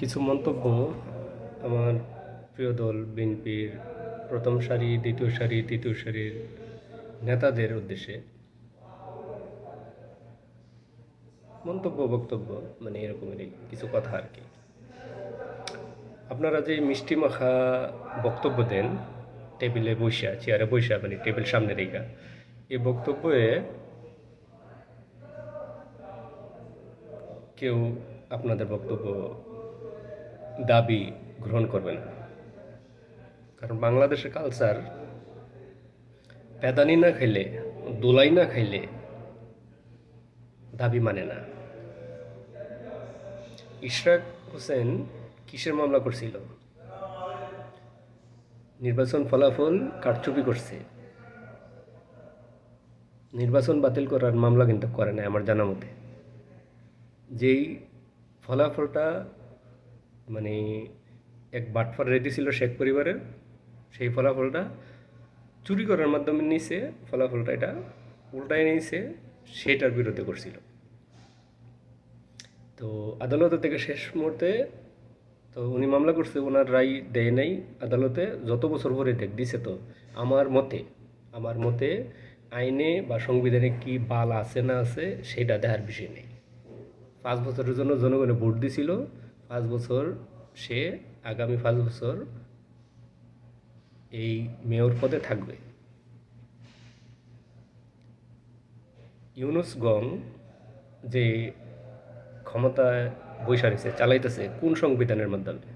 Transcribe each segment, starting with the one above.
কিছু মন্তব্য আমার প্রিয় দল, বিএনপির প্রথম সারি, দ্বিতীয় সারি, তৃতীয় সারির নেতাদের উদ্দেশ্যে। মন্তব্য, বক্তব্য মানে এরকমেরই কিছু কথা আর কি। আপনারা যে মিষ্টি মাখা বক্তব্য দেন, টেবিলে বৈশা চেয়ারে বৈশা মানে টেবিল সামনে রেখা, এই বক্তব্যে কেউ আপনাদের বক্তব্য দাবি গ্রহণ করবে না কারণ বাংলাদেশের কালচার পেদানি না খাইলে, দোলাই না খাইলে দাবি মানে না। ইশরাক হোসেন কিসের মামলা করছিল? নির্বাচন ফলাফল কারচুপি করছে। নির্বাচন বাতিল করার মামলা কিন্তু করে না আমার জানা মতে। যেই ফলাফলটা মানে এক বাটফার রেডি ছিল শেখ পরিবারের, সেই ফলাফলটা চুরি করার মাধ্যমে নিছে, ফলাফলটা এটা উল্টায় নিয়েছে সেটার বিরুদ্ধে করছিল। তো আদালত থেকে শেষ মুহূর্তে তো উনি মামলা করছে ওনার রায় দেয় নাই আদালতে, যত বছর পরে দেখ, দিছে তো, আমার মতে আমার মতে আইনে বা সংবিধানে কি বাল আছে না আছে, সেটা দেখার বিষয় নেই। পাঁচ বছরের জন্য জনগণে ভোট দিছিল পাঁচ বছর সে আগামী পাঁচ বছর এই মেয়র পদে থাকবে। ইউনুস গং যে ক্ষমতায় বৈশা রয়েছে, চালাইতেছে, কোন সংবিধানের মাধ্যমে?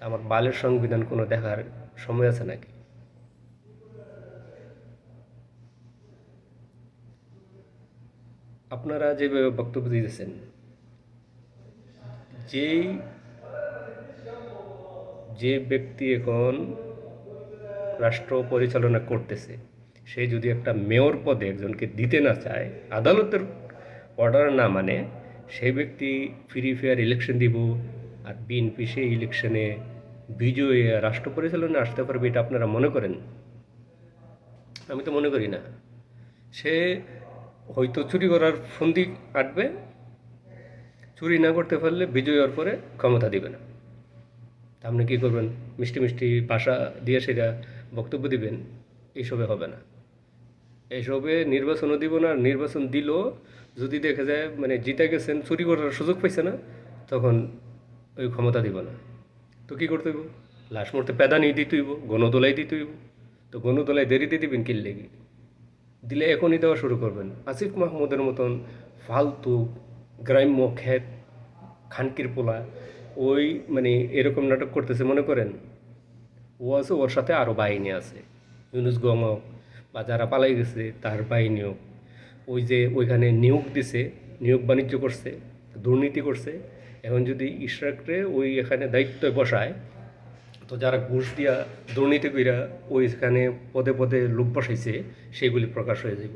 আমার বালের সংবিধান কোনো দেখার সময় আছে নাকি? আপনারা যেভাবে বক্তব্য দিতেছেন যেই যে ব্যক্তি এখন রাষ্ট্র পরিচালনা করতেছে, সে যদি একটা মেয়র পদে একজনকে দিতে না চায়, আদালতের অর্ডার না মানে সেই ব্যক্তি ফ্রি ফেয়ার ইলেকশন দিব আর বিএনপি সেই ইলেকশনে বিজয়ী রাষ্ট্র পরিচালনা আসতে পারবে এটা আপনারা মনে করেন? আমি তো মনে করি না। সে হয়তো চুরি করার ফন্দি কাটবে চুরি না করতে পারলে বিজয় হওয়ার পরে ক্ষমতা দিবে না। আপনি কী করবেন? মিষ্টি মিষ্টি ভাষা দিয়ে সেটা বক্তব্য দিবেন, এইসবে হবে না। এইসবে নির্বাচনও দিব না, নির্বাচন দিল যদি দেখা যায় মানে জিতে গেছেন, চুরি করার সুযোগ পাইছে না, তখন ওই ক্ষমতা দিব না। তো কী করতে হইব? লাশ মরতে পেদানি দিতে হইব, গণদোলাই দিতে হইব। তো গণদোলাই দেরিতে দিবেন কিল লেগে? দিলে এখনই দেওয়া শুরু করবেন। আসিফ মাহমুদের মতন ফালতু গ্রাম্য খ্যাত খানকির পোলা, ওই মানে এরকম নাটক করতেছে, মনে করেন? ও আছে, ওর সাথে আরও বাহিনী আছে। ইউনুস গমক, বা যারা পালাই গেছে, তার বাহিনীও ওই যে ওইখানে নিয়োগ দিছে, নিয়োগ বাণিজ্য করছে, দুর্নীতি করছে। এখন যদি ইশরাকরে ওই এখানে দায়িত্ব বসায়, তো যারা ঘুষ দিয়া দুর্নীতি কইরা ওইখানে পদে পদে লোক বসাইছে, সেগুলি প্রকাশ হয়ে যাব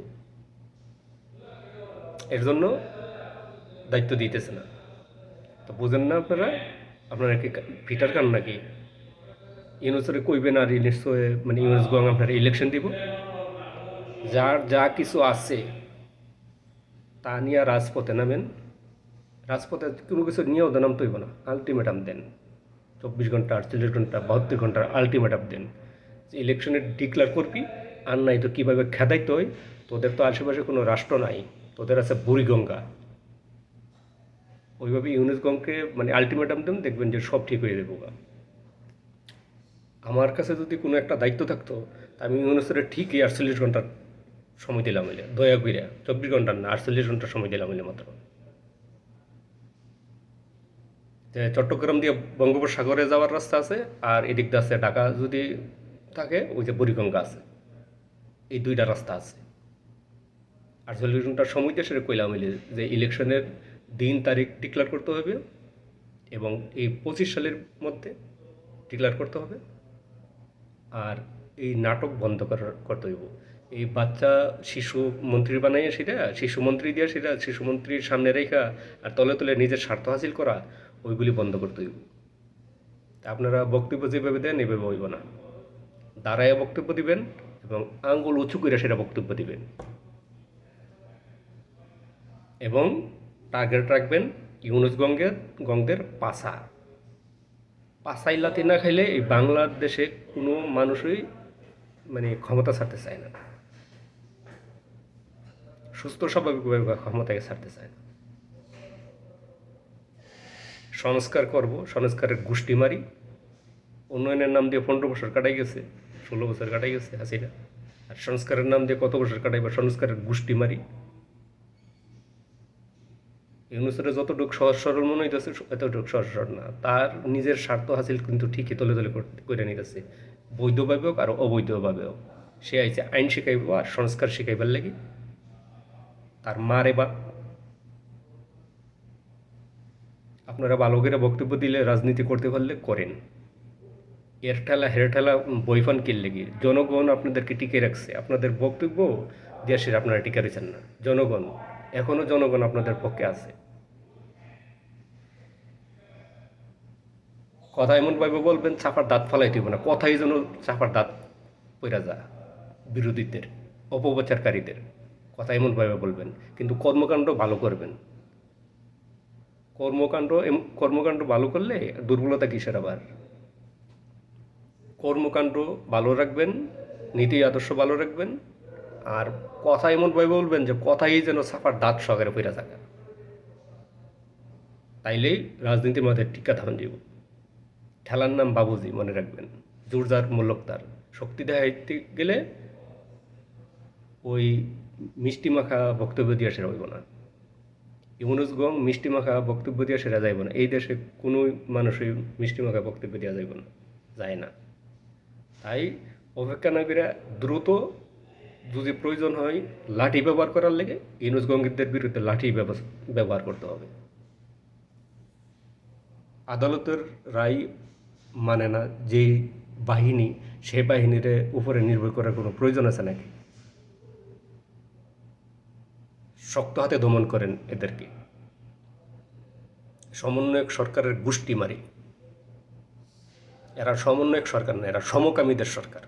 এর জন্য দায়িত্ব দিতেছে না। তো বুঝেন না আপনারা? আপনারা কি ফিটার কান নাকি? ইউনুসরে কইবেন আর নিশ্চয় মানে ইউনুস গং আপনারা ইলেকশন দিব? যার যা কিছু আছে, তা নিয়ে রাজপথে নামেন। রাজপথে কোনো কিছু নিয়েও নাম তৈব না। আলটিমেটাম দেন। চব্বিশ ঘণ্টা, আটচল্লিশ ঘণ্টা, বাহাত্তর ঘণ্টার আলটিমেটাম দেন। যে ইলেকশনে ডিক্লেয়ার করবি, আর নাই তো কীভাবে খেদাইতে হয়, তোদের তো আশেপাশে কোনো রাষ্ট্র নাই। তোদের আছে বুড়িগঙ্গা। ওইভাবে ইউনিসগমকে মানে আলটিমেটাম দেন দেখবেন যে সব ঠিক হয়ে যাবে। আমার কাছে যদি কোনো একটা দায়িত্ব থাকতো আমি ইউনিসের ঠিকই আটচল্লিশ ঘণ্টার সময় দিলাম হইলে দয়া কইরা, চব্বিশ ঘণ্টার না, আটচল্লিশ ঘণ্টার সময় দিলাম হইলে মাত্র। যে চট্টগ্রাম দিয়ে বঙ্গোপসাগরে যাওয়ার রাস্তা আছে, আর এদিক দিয়ে আছে ঢাকা যদি থাকে, ওই যে বুড়িগঙ্গা আছে। এই দুইটা রাস্তা আছে। আটচল্লিশ ঘণ্টার সময় দিয়ে সেটা কইলাম যে ইলেকশনের দিন তারিখ ডিক্লেয়ার করতে হবে এবং এই পঁচিশ সালের মধ্যে ডিক্লেয়ার করতে হবে। আর এই নাটক বন্ধ করার করতে হইব এই বাচ্চা, শিশু মন্ত্রী বানাইয়া সেটা, শিশু মন্ত্রী দিয়ে সেটা, শিশু মন্ত্রীর সামনে রেখা আর তলে তলে নিজের স্বার্থ হাসিল করা, ওইগুলি বন্ধ করতে হইব। আপনারা বক্তব্য যেভাবে দেন, এভাবে হইব না। দাঁড়ায় বক্তব্য দিবেন এবং আঙ্গুল উঁচু করে সেটা বক্তব্য দিবেন। এবং টার্গেট রাখবেন ইউনুস গঙ্গের গঙ্গের পাশা। পাশাই লাতি না খাইলে এই বাংলাদেশে কোনো মানুষই মানে ক্ষমতা ছাড়তে চায় না। সুস্থ স্বাভাবিকভাবে ক্ষমতাকে ছাড়তে চায় না। সংস্কার করব, সংস্কারের গোষ্ঠী মারি। উন্নয়নের নাম দিয়ে পনেরো বছর কাটাই গেছে, ষোলো বছর কাটাই গেছে, হাসিনা। আর সংস্কারের নাম দিয়ে কত বছর কাটাই বা সংস্কারের গোষ্ঠী মারি। ইউনুসের যতটুকু সহজ সরল মনে হইতেছে এতটুকু সহজ সরল না। তার নিজের স্বার্থ হাসিল কিন্তু ঠিকই তলে তলে করে নিতেছে। বৈধভাবে হোক আর অবৈধভাবে হোক, সে আইছে আইন শিখাইব আর সংস্কার শিখাইবার লাগি। তার মারে বা আপনারা ভালো করে বক্তব্য দিলে, রাজনীতি করতে পারলে করেন। এর ঠেলা, হের ঠেলা বইফান কিনলে গিয়ে জনগণ আপনাদেরকে টিকে রাখছে। আপনাদের বক্তব্য দেশের আপনারা টিকে রেখেছেন না। জনগণ। এখনও জনগণ আপনাদের পক্ষে আছে। কথা এমন এমনভাবে বলবেন, চাপার দাঁত ফালাই দিব না। কথাই যেন চাপার দাঁত পইরা যা বিরোধীদের, অপপ্রচারকারীদের। কথা এমন এমনভাবে বলবেন, কিন্তু কর্মকাণ্ড ভালো করবেন। কর্মকাণ্ড কর্মকাণ্ড ভালো করলে দুর্বলতা কিসের আবার? কর্মকাণ্ড ভালো রাখবেন, নীতি আদর্শ ভালো রাখবেন আর কথা এমন এমনভাবে বলবেন যে কথাই যেন ছাপার দাঁত সহকারে পইরা থাকে। তাইলেই রাজনীতির মধ্যে টিকা ধান দিব। ঠেলার নাম বাবুজি, মনে রাখবেন। জোরজার মূল্যক তার। শক্তি দেখাইতে গেলে ওই মিষ্টি মাখা বক্তব্য দিয়ে সেরা হইব না। ইউনুস গং মিষ্টি মাখা বক্তব্য দিয়ে সেরা যাইব না। এই দেশে কোনো মানুষই মিষ্টি মাখা বক্তব্য দেওয়া যাইব না, যায় না। তাই অপেক্ষা না দ্রুত যদি প্রয়োজন হয়, লাঠি ব্যবহার করার লেগে ইউনুস গঙ্গিতদের বিরুদ্ধে লাঠি ব্যবহার করতে হবে। আদালতের রায় মানে না যেই বাহিনী সেই বাহিনীর উপরে নির্ভর করার কোনো প্রয়োজন আছে নাকি? শক্ত হাতে দমন করেন এদেরকে। সমন্বয়ক সরকারের গোষ্ঠী মারি। এরা সমন্বয়ক সরকার না, এরা সমকামীদের সরকার।